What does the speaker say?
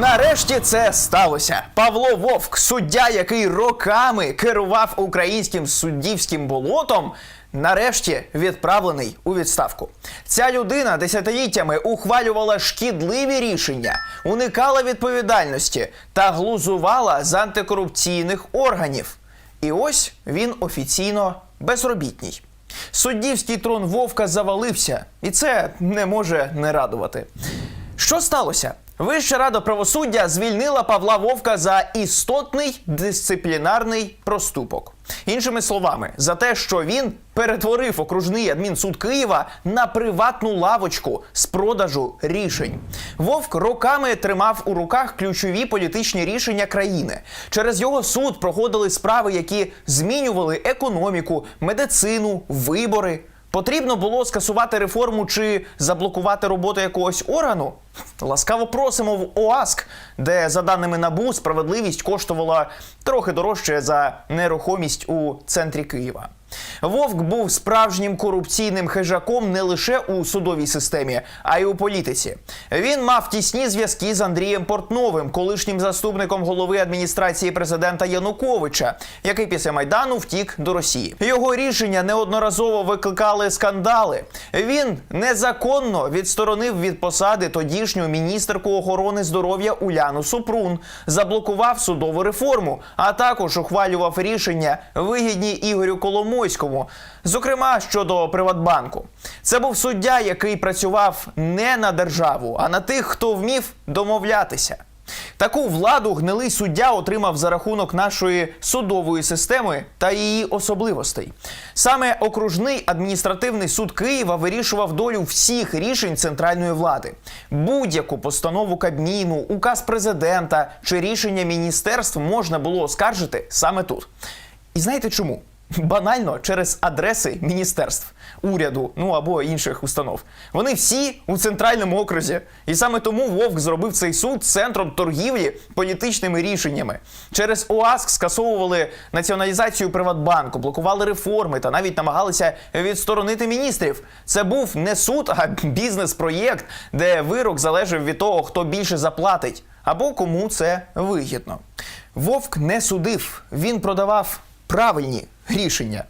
Нарешті це сталося. Павло Вовк, суддя, який роками керував українським суддівським болотом. Нарешті відправлений у відставку. Ця людина десятиліттями ухвалювала шкідливі рішення, уникала відповідальності та глузувала з антикорупційних органів. І ось він офіційно безробітній. Суддівський трон Вовка завалився, і це не може не радувати. Що сталося? Вища рада правосуддя звільнила Павла Вовка за істотний дисциплінарний проступок. Іншими словами, за те, що він перетворив окружний адмінсуд Києва на приватну лавочку з продажу рішень. Вовк роками тримав у руках ключові політичні рішення країни. Через його суд проходили справи, які змінювали економіку, медицину, вибори. Потрібно було скасувати реформу чи заблокувати роботу якогось органу? Ласкаво просимо в ОАСК, де, за даними НАБУ, справедливість коштувала трохи дорожче за нерухомість у центрі Києва. Вовк був справжнім корупційним хижаком не лише у судовій системі, а й у політиці. Він мав тісні зв'язки з Андрієм Портновим, колишнім заступником голови адміністрації президента Януковича, який після майдану втік до Росії. Його рішення неодноразово викликали скандали. Він незаконно відсторонив від посади тодішню міністерку охорони здоров'я Уляну Супрун, заблокував судову реформу, а також ухвалював рішення вигідні Ігорю Коломойському, зокрема щодо Приватбанку. Це був суддя, який працював не на державу, а на тих, хто вмів домовлятися. Таку владу гнилий суддя отримав за рахунок нашої судової системи та її особливостей. Саме окружний адміністративний суд Києва вирішував долю всіх рішень центральної влади. Будь-яку постанову Кабміну, указ президента чи рішення міністерств можна було оскаржити саме тут. І знаєте чому? Банально через адреси міністерств, уряду, ну або інших установ. Вони всі у центральному окрузі. І саме тому Вовк зробив цей суд центром торгівлі політичними рішеннями. Через ОАСК скасовували націоналізацію Приватбанку, блокували реформи та навіть намагалися відсторонити міністрів. Це був не суд, а бізнес-проєкт, де вирок залежав від того, хто більше заплатить, або кому це вигідно. Вовк не судив, він продавав правильні рішення.